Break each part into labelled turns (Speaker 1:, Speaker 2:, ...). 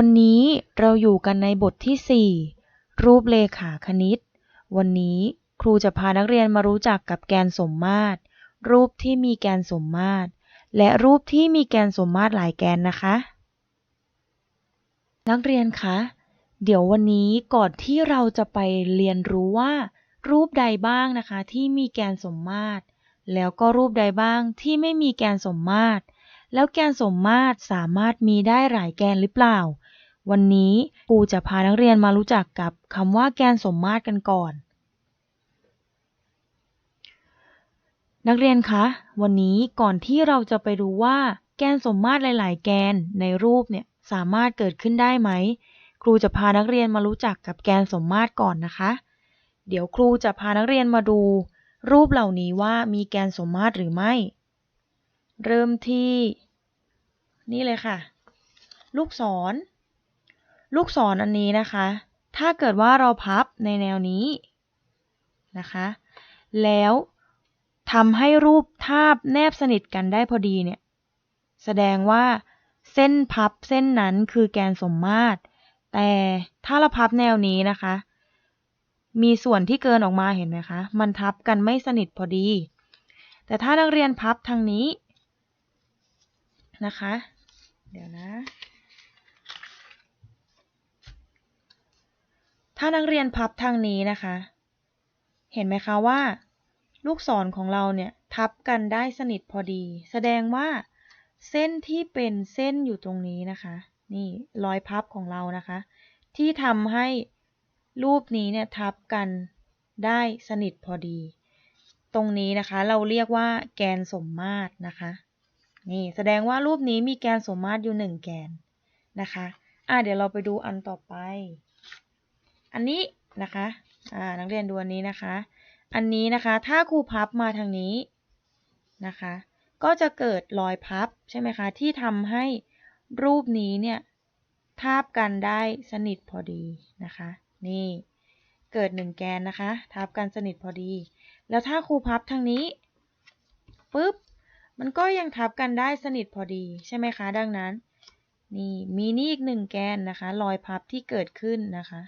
Speaker 1: วันนี้เราอยู่กันในบทที่ 4 รูปเลขาคณิต วันนี้ครูจะพานักเรียนมารู้จักกับแกนสมมาตร รูปที่มีแกนสมมาตร และรูปที่มีแกนสมมาตรหลายแกนนะคะ นักเรียนคะ เดี๋ยววันนี้ก่อนที่เราจะไปเรียนรู้ว่า รูปใดบ้างนะคะ ที่มีแกนสมมาตร แล้วก็รูปใดบ้างที่ไม่มีแกนสมมาตรแล้วแกนสมมาตรสามารถมีได้หลายแกนหรือเปล่า วันนี้ครูจะพานักเรียนมารู้จักกับคำว่าแกนสมมาตรกันก่อน นักเรียนคะ วันนี้ก่อนที่เราจะไปดูว่า แกนสมมาตรหลาย ๆ แกนในรูปเนี่ยสามารถเกิดขึ้นได้ไหม ครูจะพานักเรียนมารู้จักกับแกนสมมาตรก่อนนะคะ เดี๋ยวครูจะพานักเรียนมาดู รูปเหล่านี้ว่ามีแกนสมมาตรหรือไม่ เริ่มที่ นี่เลยค่ะ ลูกศร ลูกศรอันนี้นะคะ ถ้าเกิดว่าเราพับในแนวนี้นะคะ แล้วทำให้รูปทาบแนบสนิทกันได้พอดีเนี่ย แสดงว่าเส้นพับเส้นนั้นคือแกนสมมาตร แต่ถ้าเราพับแนวนี้นะคะ มีส่วนที่เกินออกมาเห็นไหมคะ มันทับกันไม่สนิทพอดี แต่ถ้านักเรียนพับทางนี้นะคะ เดี๋ยวนะ ถ้านักเรียนพับทางนี้นะคะ เห็นไหมคะว่า ลูกศรของเราเนี่ยทับกันได้สนิทพอดี แสดงว่าเส้นที่เป็นเส้นอยู่ตรงนี้นะคะ นี่รอยพับของเรานะคะ ที่ทำให้รูปนี้เนี่ยทับกันได้สนิทพอดี ตรงนี้นะคะเราเรียกว่าแกนสมมาตรนะคะ นี่แสดงว่ารูปนี้มีแกนสมมาตรอยู่หนึ่งแกนนะคะ อะเดี๋ยวเราไปดูอันต่อไป อันนี้นะคะอ่านักเรียนดูอันนี้นะคะ อันนี้นะคะถ้าครูพับมาทางนี้นะคะ ก็จะเกิดรอยพับใช่ไหมคะที่ทำให้รูปนี้เนี่ยทาบกันได้สนิทพอดีนะคะ นี่เกิดหนึ่งแกนนะคะทับกันสนิทพอดี แล้วถ้าครูพับทางนี้ปุ๊บมันก็ยังทับกันได้สนิทพอดีใช่ไหมคะ ดังนั้น นี่มีนี่อีกหนึ่งแกนนะคะ รอยพับที่เกิดขึ้นนะคะ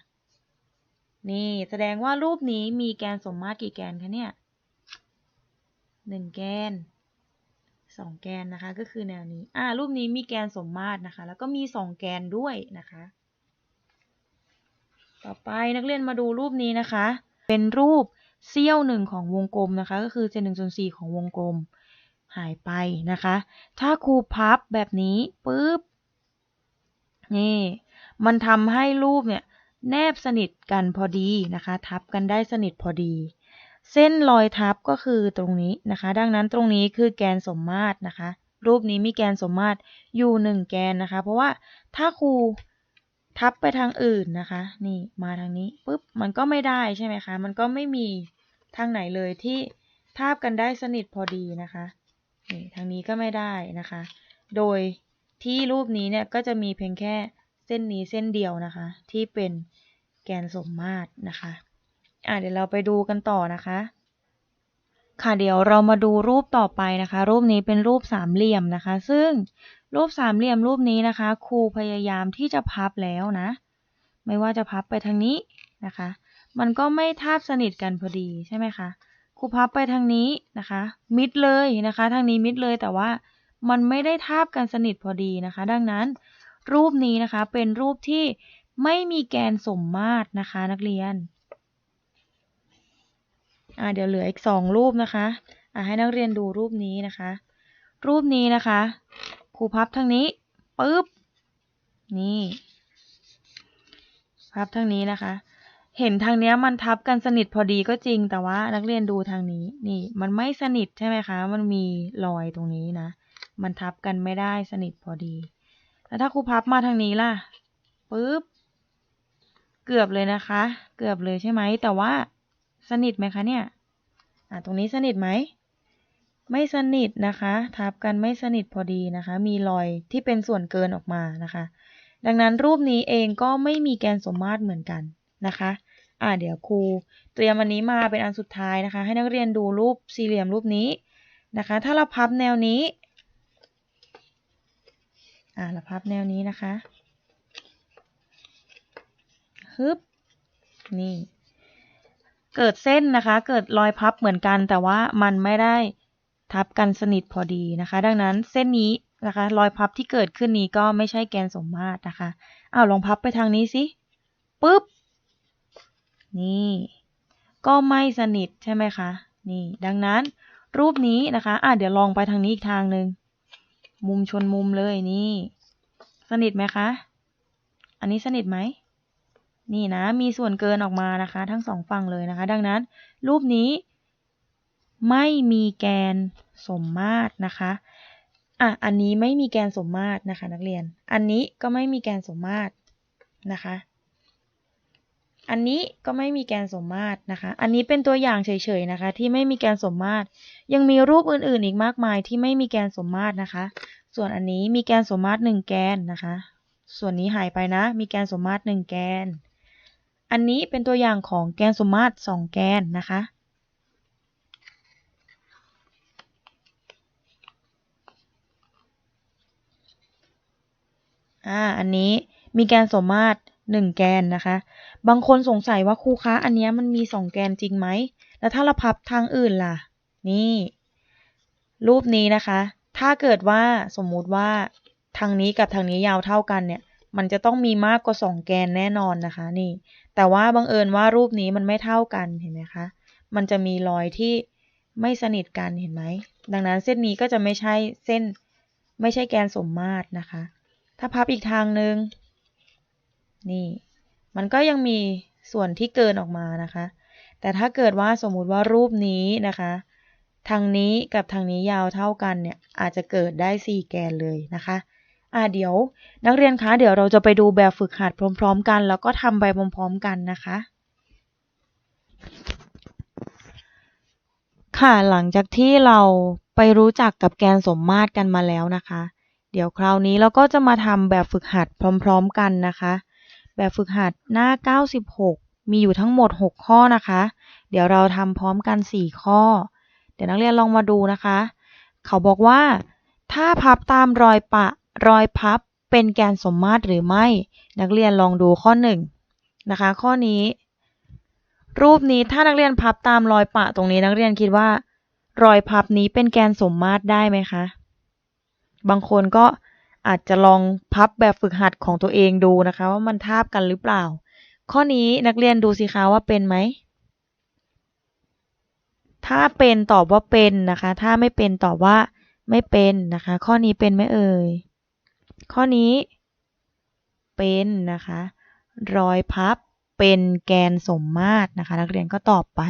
Speaker 1: นี่แสดงว่ารูปนี้มีแกนสมมาตรกี่แกนคะเนี่ยหนึ่งแกนสองแกนนะคะก็คือแนวนี้ อ่า รูปนี้มีแกนสมมาตรนะคะ แล้วก็มีสองแกนด้วยนะคะ ต่อไปนักเรียนมาดูรูปนี้นะคะ เป็นรูปเสี้ยวหนึ่งของวงกลมนะคะ ก็คือเศษหนึ่งส่วนสี่ของวงกลมหายไปนะคะ ถ้าครูพับแบบนี้ปุ๊บนี่มันทำให้รูปเนี่ย แนบสนิทกันพอดีนะคะ ทับกันได้สนิทพอดี เส้นรอยทับก็คือตรงนี้นะคะ ดังนั้นตรงนี้คือแกนสมมาตรนะคะ รูปนี้มีแกนสมมาตรอยู่หนึ่งแกนนะคะ เพราะว่าถ้าครูทับไปทางอื่นนะคะ นี่มาทางนี้ปุ๊บมันก็ไม่ได้ใช่ไหมคะ มันก็ไม่มีทางไหนเลยที่ทาบกันได้สนิทพอดีนะคะนี่ทางนี้ก็ไม่ได้นะคะ โดยที่รูปนี้เนี่ยก็จะมีเพียงแค่ ส้นนี้เส้นเดียวนะคะ ที่เป็นแกนสมมาตรนะคะอะเดี๋ยวเราไปดูกันต่อนะคะ ค่ะเดี๋ยวเรามาดูรูปต่อไปนะคะ รูปนี้เป็นรูปสามเหลี่ยมนะคะ ซึ่งรูปสามเหลี่ยมรูปนี้นะคะ ครูพยายามที่จะพับแล้วนะ ไม่ว่าจะพับไปทางนี้นะคะ มันก็ไม่ทาบสนิทกันพอดีใช่ไหมคะครูพับไปทางนี้นะคะ มิดเลยนะคะ ทางนี้มิดเลยแต่ว่ามันไม่ได้ทาบกันสนิทพอดีนะคะ ดังนั้น รูปนี้นะคะ เป็นรูปที่ไม่มีแกนสมมาตรนะคะ นักเรียนอ่าเดี๋ยวเหลืออีกสองรูปนะคะอ่าให้นักเรียนดูรูปนี้นะคะ รูปนี้นะคะครูพับทางนี้ปุ๊บนี่พับทางนี้นะคะ เห็นทางเนี้ยมันทับกันสนิทพอดีก็จริง แต่ว่านักเรียนดูทางนี้ นี่ มันไม่สนิทใช่ไหมคะ มันมีรอยตรงนี้นะ มันทับกันไม่ได้สนิทพอดี แล้วถ้าครูพับมาทางนี้ล่ะปุ๊บ เกือบเลยนะคะ เกือบเลยใช่ไหม แต่ว่าสนิทไหมคะเนี่ย อ่าตรงนี้สนิทไหม ไม่สนิทนะคะ ทับกันไม่สนิทพอดีนะคะ มีรอยที่เป็นส่วนเกินออกมานะคะ ดังนั้นรูปนี้เองก็ไม่มีแกนสมมาตรเหมือนกันนะคะ อ่าเดี๋ยวครูเตรียมอันนี้มาเป็นอันสุดท้ายนะคะ ให้นักเรียนดูรูปสี่เหลี่ยมรูปนี้นะคะ ถ้าเราพับแนวนี้ อ่าเราพับแนวนี้นะคะฮึบนี่ เกิดเส้นนะคะ เกิดรอยพับเหมือนกัน แต่ว่ามันไม่ได้ทับกันสนิทพอดีนะคะ ดังนั้นเส้นนี้นะคะ รอยพับที่เกิดขึ้นนี้ก็ไม่ใช่แกนสมมาตรนะคะอ้าวลองพับไปทางนี้สิปุ๊บ นี่ ก็ไม่สนิทใช่ไหมคะ นี่ ดังนั้นรูปนี้นะคะ อะเดี๋ยวลองไปทางนี้อีกทางหนึ่ง มุมชนมุมเลยนี่ สนิทไหมคะ อันนี้สนิทไหม นี่นะ มีส่วนเกินออกมานะคะ ทั้งสองฝั่งเลยนะคะ ดังนั้น รูปนี้ ไม่มีแกนสมมาตรนะคะอะอันนี้ไม่มีแกนสมมาตรนะคะ นักเรียน อันนี้ก็ไม่มีแกนสมมาตรนะคะ อันนี้ก็ไม่มีแกนสมมาตรนะคะ อันนี้เป็นตัวอย่างเฉยๆนะคะ ที่ไม่มีแกนสมมาตร ยังมีรูปอื่นๆ อีกมากมายที่ไม่มีแกนสมมาตรนะคะ ส่วนอันนี้มีแกนสมมาตรหนึ่งแกนนะคะ ส่วนนี้หายไปนะ มีแกนสมมาตรหนึ่งแกน อันนี้เป็นตัวอย่างของแกนสมมาตรสองแกนนะคะอ่าอันนี้มีแกนสมมาตรหนึ่งแกนนะคะ บางคนสงสัยว่าครูคะอันนี้มันมีสองแกนจริงไหม แล้วถ้าเราพับทางอื่นล่ะ นี่ รูปนี้นะคะ ถ้าเกิดว่าสมมุติว่าทางนี้กับทางนี้ยาวเท่ากันเนี่ย มันจะต้องมีมากกว่าสองแกนแน่นอนนะคะ นี่ แต่ว่าบังเอิญว่ารูปนี้มันไม่เท่ากันเห็นไหมคะ มันจะมีรอยที่ไม่สนิทกันเห็นไหม ดังนั้นเส้นนี้ก็จะไม่ใช่เส้นไม่ใช่แกนสมมาตรนะคะ ถ้าพับอีกทางหนึ่ง นี่ มันก็ยังมีส่วนที่เกินออกมานะคะ แต่ถ้าเกิดว่าสมมุติว่ารูปนี้นะคะ ทางนี้กับทางนี้ยาวเท่ากันเนี่ย อาจจะเกิดได้ 4 แกนเลยนะคะอ่าเดี๋ยว นักเรียนคะเดี๋ยวเราจะไปดูแบบฝึกหัดพร้อม ๆ กัน แล้วก็ทำไปพร้อม ๆ กันนะคะค่ะหลังจากที่เราไปรู้จักกับแกนสมมาตรกันมาแล้วนะคะ เดี๋ยวคราวนี้เราก็จะมาทำแบบฝึกหัดพร้อม ๆ กันนะคะ แบบฝึกหัดหน้า 96 มีอยู่ทั้งหมด 6 ข้อนะคะ เดี๋ยวเราทำพร้อมกัน 4 ข้อ เดี๋ยวนักเรียนลองมาดูนะคะ เขาบอกว่า ถ้าพับตามรอยปะรอยพับเป็นแกนสมมาตรหรือไม่ นักเรียนลองดูข้อ 1 นะคะ ข้อนี้ รูปนี้ถ้านักเรียนพับตามรอยปะตรงนี้นักเรียนคิดว่า รอยพับนี้เป็นแกนสมมาตรได้ไหมคะ บางคนก็ อาจจะลองพับแบบฝึกหัดของตัวเองดูนะคะ ว่ามันทาบกันหรือเปล่า ข้อนี้นักเรียนดูสิคะว่าเป็นไหม ถ้าเป็นตอบว่าเป็นนะคะ ถ้าไม่เป็นตอบว่าไม่เป็นนะคะ ข้อนี้เป็นไหมเอ่ย ข้อนี้เป็นนะคะรอยพับเป็นแกนสมมาตรนะคะ นักเรียนก็ตอบไป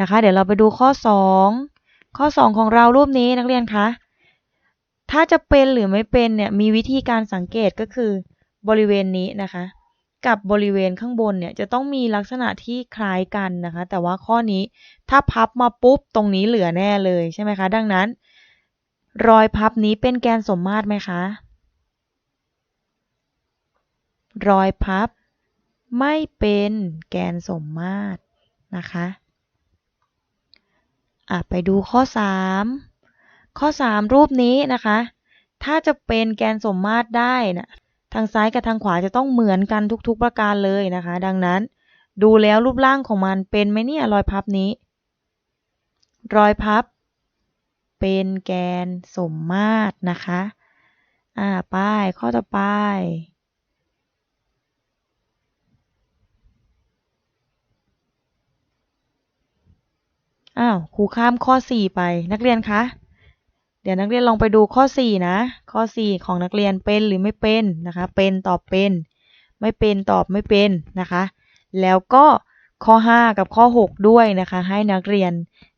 Speaker 1: นะคะ เดี๋ยวเราไปดูข้อ 2 ข้อ 2 ของเรารูปนี้นักเรียนคะ ถ้าจะเป็นหรือไม่เป็นเนี่ยมีวิธีการสังเกตก็คือบริเวณนี้นะคะ กับบริเวณข้างบนเนี่ยจะต้องมีลักษณะที่คล้ายกันนะคะ แต่ว่าข้อนี้ถ้าพับมาปุ๊บตรงนี้เหลือแน่เลยใช่ไหมคะ ดังนั้น รอยพับนี้เป็นแกนสมมาตรไหมคะ รอยพับไม่เป็นแกนสมมาตรนะคะอะไปดูข้อ 3 ข้อ 3 รูปนี้นะคะ ถ้าจะเป็นแกนสมมาตรได้นะทางซ้ายกับทางขวาจะต้องเหมือนกันทุกๆประการเลยนะคะ ดังนั้น ดูแล้วรูปร่างของมันเป็นไหมเนี่ยรอยพับนี้ รอยพับ เป็นแกนสมมาตรนะคะ อ่าป้ายข้อต่อไปอ้าวครูข้ามข้อ 4 ไปนักเรียนคะ เดี๋ยวนักเรียนลองไปดูข้อ 4 นะ ข้อ 4 ของนักเรียนเป็นหรือไม่เป็นนะคะ เป็นตอบเป็น ไม่เป็นตอบไม่เป็นนะคะ แล้วก็ข้อ 5 กับข้อ 6 ด้วยนะคะ ให้นักเรียน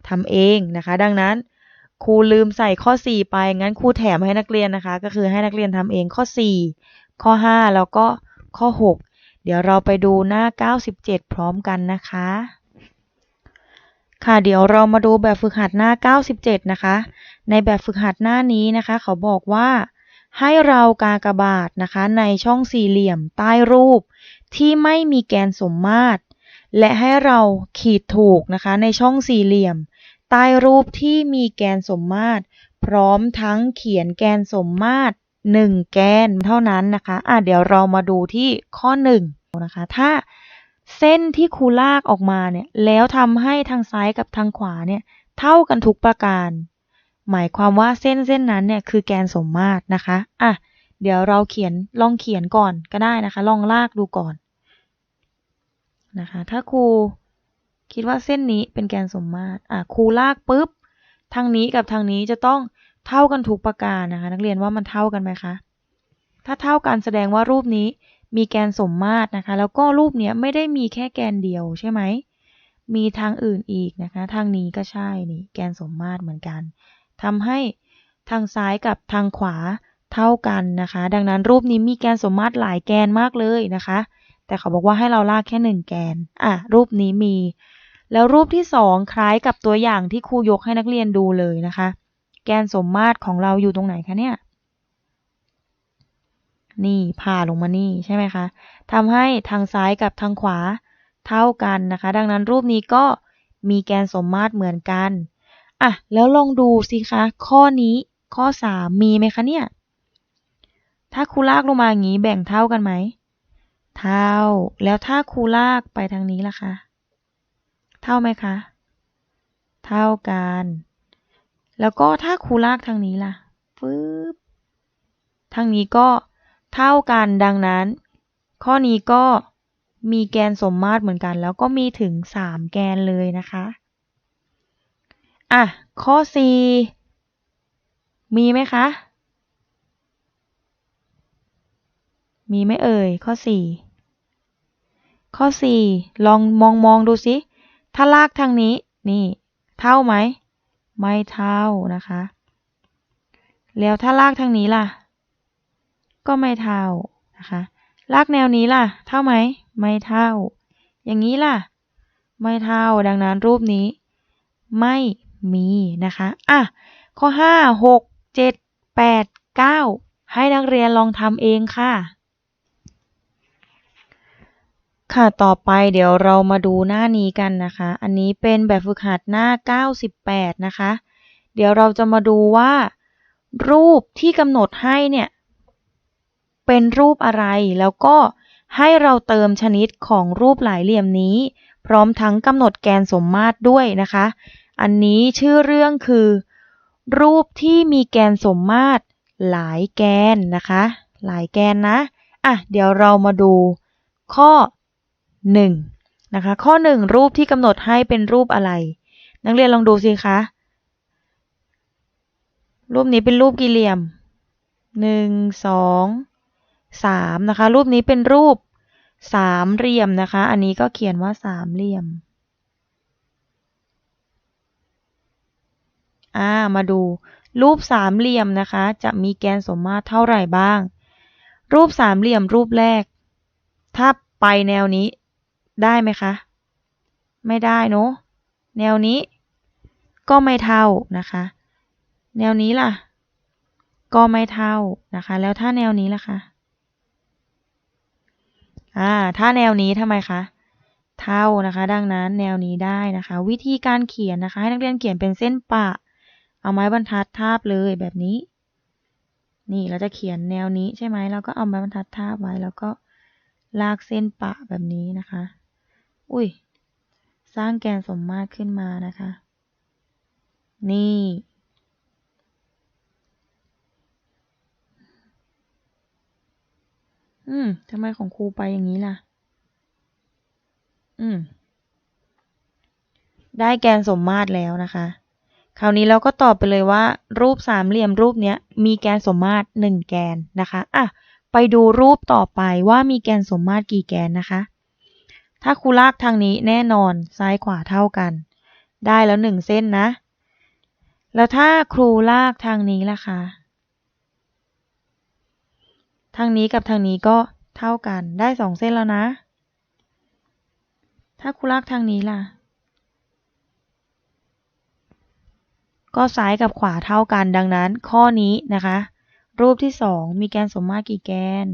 Speaker 1: ทำเองนะคะ ดังนั้นครูลืมใส่ข้อ 4 ไป งั้นครูแถมให้นักเรียนนะคะ ก็คือให้นักเรียนทำเองข้อ 4 ข้อ 5 แล้วก็ข้อ 6 เดี๋ยวเราไปดูหน้า 97 พร้อมกันนะคะ ค่ะเดี๋ยวเรามาดูแบบฝึกหัดหน้า 97 นะคะ ในแบบฝึกหัดหน้านี้นะคะ เขาบอกว่า ให้เรากากบาทนะคะ ในช่องสี่เหลี่ยมใต้รูป ที่ไม่มีแกนสมมาตร และให้เราขีดถูกนะคะ ในช่องสี่เหลี่ยม ใต้รูปที่มีแกนสมมาตร พร้อมทั้งเขียนแกนสมมาตร 1 แกนเท่านั้นนะคะอะเดี๋ยวเรามาดูที่ข้อ1นะคะถ้า เส้นที่ครูลากออกมาเนี่ยแล้วทำให้ทางซ้ายกับทางขวาเนี่ยเท่ากันทุกประการ หมายความว่าเส้นเส้นนั้นเนี่ยคือแกนสมมาตรนะคะอะเดี๋ยวเราเขียนลองเขียนก่อนก็ได้นะคะ ลองลากดูก่อนนะคะ ถ้าครูคิดว่าเส้นนี้เป็นแกนสมมาตรอะครูลากปุ๊บทางนี้กับทางนี้จะต้องเท่ากันทุกประการนะคะ นักเรียนว่ามันเท่ากันไหมคะถ้าเท่ากันแสดงว่ารูปนี้ มีแกนสมมาตรนะคะ แล้วก็รูปเนี้ยไม่ได้มีแค่แกนเดียวใช่ไหม มีทางอื่นอีกนะคะ ทางนี้ก็ใช่นี่แกนสมมาตรเหมือนกันทำให้ทางซ้ายกับทางขวาเท่ากันนะคะ ดังนั้นรูปนี้มีแกนสมมาตรหลายแกนมากเลยนะคะ แต่เขาบอกว่าให้เราลากแค่หนึ่งแกน อะ รูปนี้มี แล้วรูปที่สองคล้ายกับตัวอย่างที่ครูยกให้นักเรียนดูเลยนะคะ แกนสมมาตรของเราอยู่ตรงไหนคะเนี่ย นี่ผ่าลงมานี่ใช่ไหมคะทำให้ทางซ้ายกับทางขวาเท่ากันนะคะ ดังนั้นรูปนี้ก็มีแกนสมมาตรเหมือนกันอะแล้วลองดูสิคะข้อนี้ข้อสามมีไหมคะเนี่ย ถ้าครูลากลงมาอย่างนี้แบ่งเท่ากันไหม เท่า แล้วถ้าครูลากไปทางนี้ล่ะคะ เท่าไหมคะ เท่ากัน แล้วก็ถ้าครูลากทางนี้ล่ะ ปึ๊บ ทางนี้ก็ เท่ากันดังนั้น ข้อนี้ก็มีแกนสมมาตรเหมือนกัน แล้วก็มีถึง 3 แกนเลยนะคะอะข้อ4มีไหมคะ มีไหมเอ่ย ข้อ 4 ข้อ 4 ลองมองมองดูสิถ้าลากทางนี้นี่เท่าไหม ไม่เท่านะคะ แล้วถ้าลากทางนี้ล่ะ ก็ไม่เท่านะคะลากแนวนี้ล่ะ เท่าไหม ไม่เท่า อย่างนี้ล่ะ ไม่เท่า ดังนั้นรูปนี้ ไม่มีนะคะ อะ ข้อ 5 6 7 8 9 ให้นักเรียนลองทำเองค่ะ ค่ะ ต่อไปเดี๋ยวเรามาดูหน้านี้กันนะคะ อันนี้เป็นแบบฝึกหัดหน้า 98 นะคะ เดี๋ยวเราจะมาดูว่า รูปที่กำหนดให้เนี่ย เป็นรูปอะไร แล้วก็ให้เราเติมชนิดของรูปหลายเหลี่ยมนี้ พร้อมทั้งกำหนดแกนสมมาตรด้วยนะคะ อันนี้ชื่อเรื่องคือ รูปที่มีแกนสมมาตรหลายแกนนะคะ หลายแกนนะอะเดี๋ยวเรามาดูข้อ 1 นะคะ ข้อ 1 รูปที่กำหนดให้เป็นรูปอะไร นักเรียนลองดูสิคะรูปนี้เป็นรูปกี่เหลี่ยม 1 2 3นะคะ รูปนี้เป็นรูปสามเหลี่ยมนะคะ อันนี้ก็เขียนว่าสามเหลี่ยม อ่า มาดู รูปสามเหลี่ยมนะคะ จะมีแกนสมมาตรเท่าไหร่บ้าง รูปสามเหลี่ยมรูปแรก ถ้าไปแนวนี้ได้ไหมคะ ไม่ได้เนาะ แนวนี้ ก็ไม่เท่านะคะ แนวนี้ล่ะ ก็ไม่เท่านะคะ แล้วถ้าแนวนี้ล่ะคะ อ่า ถ้าแนวนี้ทำไมคะ เท่านะคะ ดังนั้นแนวนี้ได้นะคะ วิธีการเขียนนะคะ ให้นักเรียนเขียนเป็นเส้นปะ เอาไม้บรรทัดทาบเลยแบบนี้ นี่เราจะเขียนแนวนี้ใช่ไหมเราก็เอาไม้บรรทัดทาบไว้แล้วก็ลากเส้นปะแบบนี้นะคะ อุ้ย สร้างแกนสมมาตรขึ้นมานะคะ นี่ อืมทำไมของครูไปอย่างนี้ล่ะ อืม ได้แกนสมมาตรแล้วนะคะ คราวนี้เราก็ตอบไปเลยว่า รูปสามเหลี่ยมรูปเนี้ย มีแกนสมมาตรหนึ่งแกนนะคะ อะ ไปดูรูปต่อไปว่ามีแกนสมมาตรกี่แกนนะคะ ถ้าครูลากทางนี้แน่นอนซ้ายขวาเท่ากัน ได้แล้วหนึ่งเส้นนะ แล้วถ้าครูลากทางนี้ล่ะคะ ทางนี้กับทางนี้ก็เท่ากันได้สองเส้นแล้วนะ ถ้าครูลากทางนี้ล่ะ ก็ซ้ายกับขวาเท่ากันดังนั้น ข้อนี้นะคะ รูปที่สองมีแกนสมมาตรกี่แกน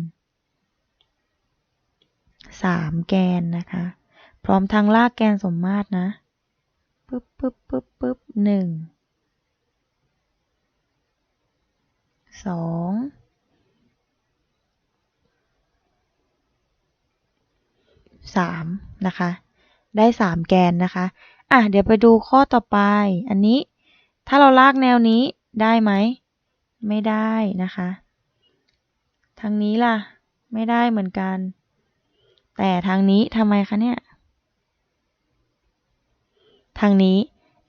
Speaker 1: สามแกนนะคะ พร้อมทั้งลากแกนสมมาตรนะปึ๊บปึ๊บปึ๊บปึ๊บหนึ่งสอง 3 นะคะ ได้ 3 แกนนะคะ อะ เดี๋ยวไปดูข้อต่อไป อันนี้ ถ้าเราลากแนวนี้ได้ไหม ไม่ได้นะคะ ทางนี้ล่ะ ไม่ได้เหมือนกัน แต่ทางนี้ทำไมคะเนี่ย ทางนี้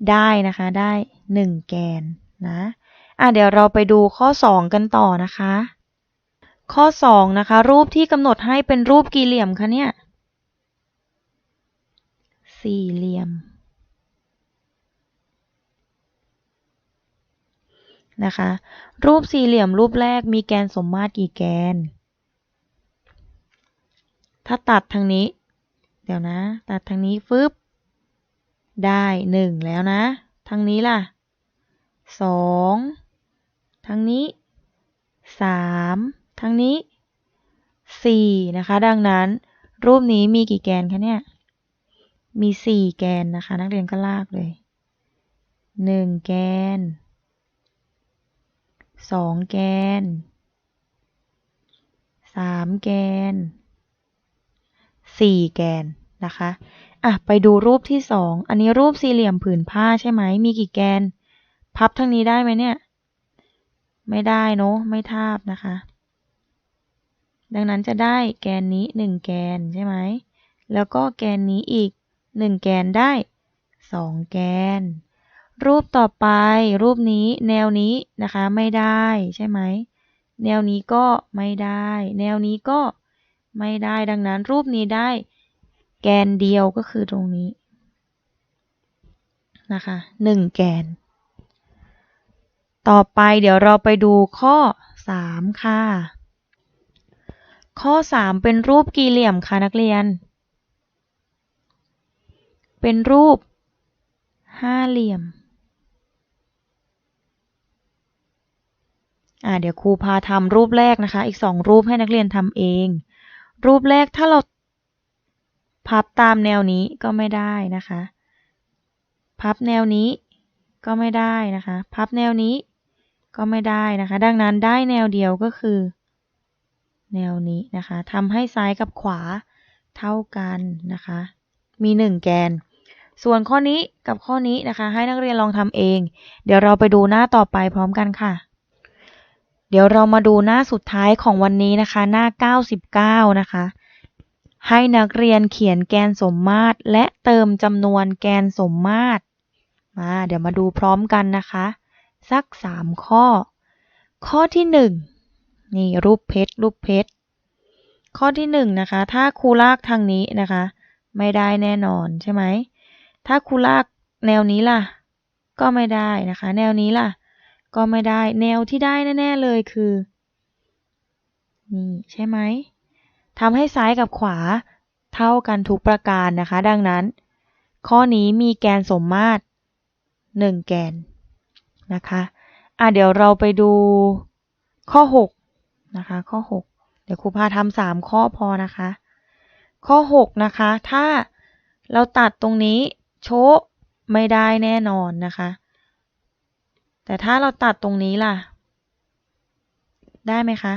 Speaker 1: ได้นะคะ ได้ 1 แกนนะ อะ เดี๋ยวเราไปดูข้อ 2 กันต่อนะคะข้อ 2 นะคะ รูปที่กำหนดให้เป็นรูปกี่เหลี่ยมคะเนี่ย สี่เหลี่ยมนะคะ รูปสี่เหลี่ยมรูปแรกมีแกนสมมาตรกี่แกน ถ้าตัดทางนี้ เดี๋ยวนะ ตัดทางนี้ฟึบได้หนึ่งแล้วนะ ทางนี้ล่ะสองทางนี้สามทางนี้สี่นะคะ ดังนั้นรูปนี้มีกี่แกนคะเนี่ย มีสี่แกนนะคะ นักเรียนก็ลากเลยหนึ่งแกนสองแกนสามแกนสี่แกนนะคะ อะ ไปดูรูปที่สอง อันนี้รูปสี่เหลี่ยมผืนผ้าใช่ไหม มีกี่แกน พับทั้งนี้ได้ไหมเนี่ย ไม่ได้เนาะ ไม่ทาบนะคะ ดังนั้นจะได้แกนนี้หนึ่งแกนใช่ไหม แล้วก็แกนนี้อีก หนึ่งแกนได้สองแกน รูปต่อไปรูปนี้แนวนี้นะคะไม่ได้ใช่ไหม แนวนี้ก็ไม่ได้ แนวนี้ก็ไม่ได้ดังนั้นรูปนี้ได้ แกนเดียวก็คือตรงนี้นะคะหนึ่งแกน ต่อไปเดี๋ยวเราไปดูข้อ 3 ค่ะ ข้อ 3 เป็นรูปกี่เหลี่ยมคะนักเรียน เป็นรูปห้าเหลี่ยม อ่าเดี๋ยวครูพาทำรูปแรกนะคะ อีกสองรูปให้นักเรียนทำเอง รูปแรกถ้าเราพับตามแนวนี้ก็ไม่ได้นะคะ พับแนวนี้ก็ไม่ได้นะคะ พับแนวนี้ก็ไม่ได้นะคะ ดังนั้นได้แนวเดียวก็คือ แนวนี้นะคะทำให้ซ้ายกับขวาเท่ากันนะคะ มีหนึ่งแกน ส่วนข้อนี้กับข้อนี้นะคะ ให้นักเรียนลองทำเอง เดี๋ยวเราไปดูหน้าต่อไปพร้อมกันค่ะ เดี๋ยวเรามาดูหน้าสุดท้ายของวันนี้นะคะ หน้า 99 นะคะ ให้นักเรียนเขียนแกนสมมาตรและเติมจำนวนแกนสมมาตรมาเดี๋ยวมาดูพร้อมกันนะคะ สัก 3 ข้อ ข้อที่ 1 นี่รูปเพชรรูปเพชรข้อที่ 1 นะคะ ถ้าครูลากทางนี้นะคะ ไม่ได้แน่นอนใช่ไหม ถ้าครูลากแนวนี้ล่ะ ก็ไม่ได้นะคะ แนวนี้ล่ะ ก็ไม่ได้ แนวที่ได้แน่ๆเลยคือ นี่ใช่ไหมทำให้ซ้ายกับขวาเท่ากันทุกประการนะคะ ดังนั้น ข้อนี้มีแกนสมมาตร 1 แกนนะคะอะเดี๋ยวเราไปดูข้อ 6 นะคะ ข้อ 6 เดี๋ยวครูพาทำสามข้อพอนะคะ ข้อ 6 นะคะ ถ้าเราตัดตรงนี้ โชะไม่ได้แน่นอนนะคะ แต่ถ้าเราตัดตรงนี้ล่ะ ได้ไหมคะ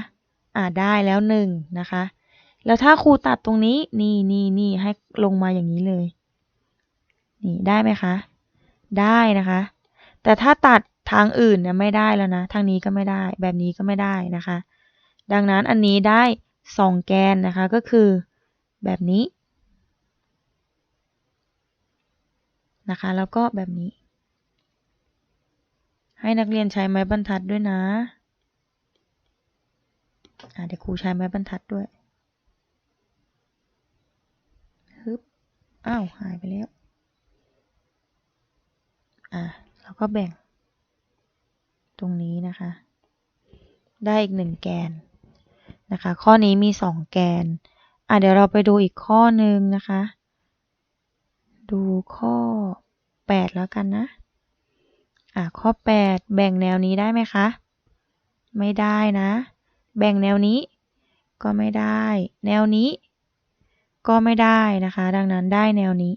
Speaker 1: อ่าได้แล้วหนึ่งนะคะ แล้วถ้าครูตัดตรงนี้ นี่นี่นี่ให้ลงมาอย่างนี้เลย นี่ได้ไหมคะ ได้นะคะ แต่ถ้าตัดทางอื่นเนี่ยไม่ได้แล้วนะ ทางนี้ก็ไม่ได้ แบบนี้ก็ไม่ได้นะคะ ดังนั้นอันนี้ได้สองแกนนะคะ ก็คือแบบนี้ นะคะ แล้วก็แบบนี้ ให้นักเรียนใช้ไม้บรรทัดด้วยนะะเดี๋ยวครูใช้ไม้บรรทัดด้วยฮึบอ้าวหายไปแล้ว อะเราก็แบ่ง ตรงนี้นะคะ ได้อีกหนึ่งแกนนะคะ ข้อนี้มีสองแกน อะเดี๋ยวเราไปดูอีกข้อหนึ่งนะคะ ดูข้อแปดแล้วกันนะ อะ ข้อแปดแบ่งแนวนี้ได้ไหมคะ ไม่ได้นะ แบ่งแนวนี้ ก็ไม่ได้ แนวนี้ ก็ไม่ได้นะคะ ดังนั้นได้แนวนี้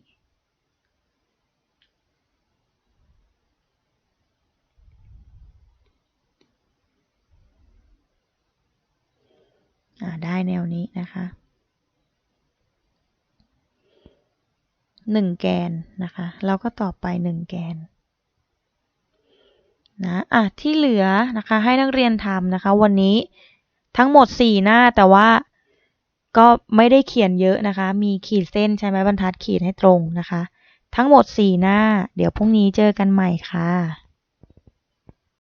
Speaker 1: ได้แนวนี้นะคะ หนึ่งแกนนะคะแล้วก็ต่อไปหนึ่งแกนนะอะที่เหลือนะคะให้นักเรียนทำนะคะ วันนี้ทั้งหมด 4 หน้าแต่ว่าก็ไม่ได้เขียนเยอะนะคะ มีขีดเส้นใช้ไม้บรรทัดขีดให้ตรงนะคะ ทั้งหมด 4 หน้า เดี๋ยวพรุ่งนี้เจอกันใหม่ค่ะ